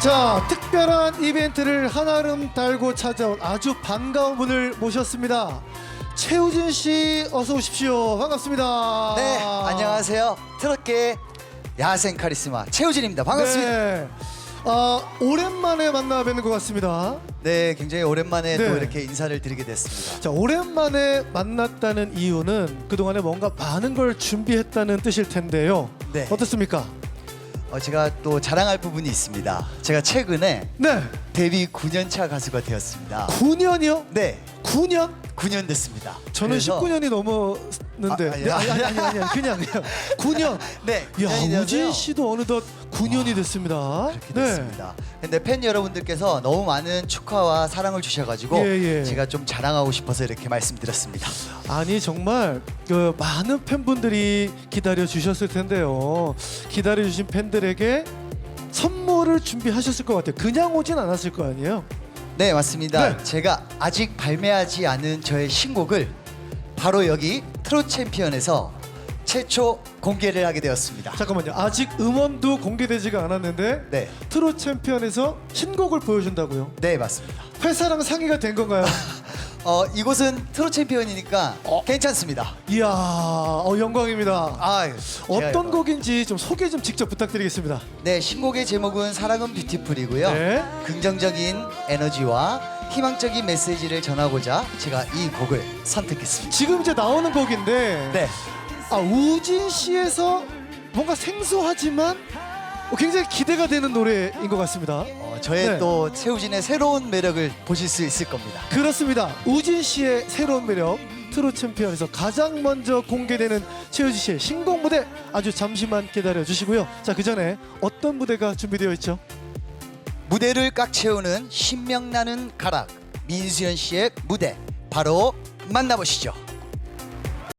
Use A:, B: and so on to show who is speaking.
A: 자, 특별한 이벤트를 한아름 달고 찾아온 아주 반가운 분을 모셨습니다. 최우진 씨 어서 오십시오. 반갑습니다.
B: 네, 안녕하세요. 트롯계 야생 카리스마 최우진입니다. 반갑습니다. 네,
A: 네. 아, 오랜만에 만나 뵙는 것 같습니다.
B: 굉장히 오랜만에
A: 네.
B: 또 이렇게 인사를 드리게 됐습니다.
A: 자, 오랜만에 만났다는 이유는 그동안에 뭔가 많은 걸 준비했다는 뜻일 텐데요.
B: 네.
A: 어떻습니까?
B: 어, 제가 또 자랑할 부분이 있습니다. 제가 최근에
A: 네.
B: 데뷔 9년차 가수가 되었습니다.
A: 9년이요?
B: 네,
A: 9년?
B: 9년 됐습니다.
A: 저는
B: 그래서-
A: 19년이 넘었는데
B: 아, 아니,
A: 네, 아니, 아니, 아니, 아니, 그냥 그냥 9년.
B: 네, 9년이
A: 야. 우진 씨도 어느덧 9년이 됐습니다.
B: 그렇게 됐습니다. 근데 팬 여러분들께서 너무 많은 축하와 사랑을 주셔가지고
A: 예, 예.
B: 제가 좀 자랑하고 싶어서 이렇게 말씀드렸습니다.
A: 아니 정말 그 많은 팬분들이 기다려 주셨을 텐데요. 기다려 주신 팬들에게 선물을 준비하셨을 것 같아요. 그냥 오진 않았을 거 아니에요.
B: 네 맞습니다.
A: 네.
B: 제가 아직 발매하지 않은 저의 신곡을 바로 여기 트롯 챔피언에서 최초 공개를 하게 되었습니다.
A: 잠깐만요. 아직 음원도 공개되지가 않았는데
B: 네,
A: 트롯 챔피언에서 신곡을 보여준다고요.
B: 네 맞습니다.
A: 회사랑 상의가 된 건가요?
B: 어 이곳은 트롯 챔피언이니까 괜찮습니다.
A: 이야 어, 영광입니다.
B: 아
A: 어떤 곡인지 좀 소개 좀 직접 부탁드리겠습니다.
B: 네 신곡의 제목은 사랑은 뷰티풀이고요.
A: 네.
B: 긍정적인 에너지와 희망적인 메시지를 전하고자 제가 이 곡을 선택했습니다.
A: 지금 이제 나오는 곡인데
B: 네.
A: 아 우진 씨에서 뭔가 생소하지만 어, 굉장히 기대가 되는 노래인 것 같습니다.
B: 어, 저의
A: 네.
B: 또 최우진의 새로운 매력을 보실 수 있을 겁니다.
A: 그렇습니다. 우진 씨의 새로운 매력 트롯 챔피언에서 가장 먼저 공개되는 최우진 씨의 신곡 무대 아주 잠시만 기다려 주시고요. 자 그 전에 어떤 무대가 준비되어 있죠?
B: 무대를 꽉 채우는 신명나는 가락 민수연 씨의 무대 바로 만나보시죠.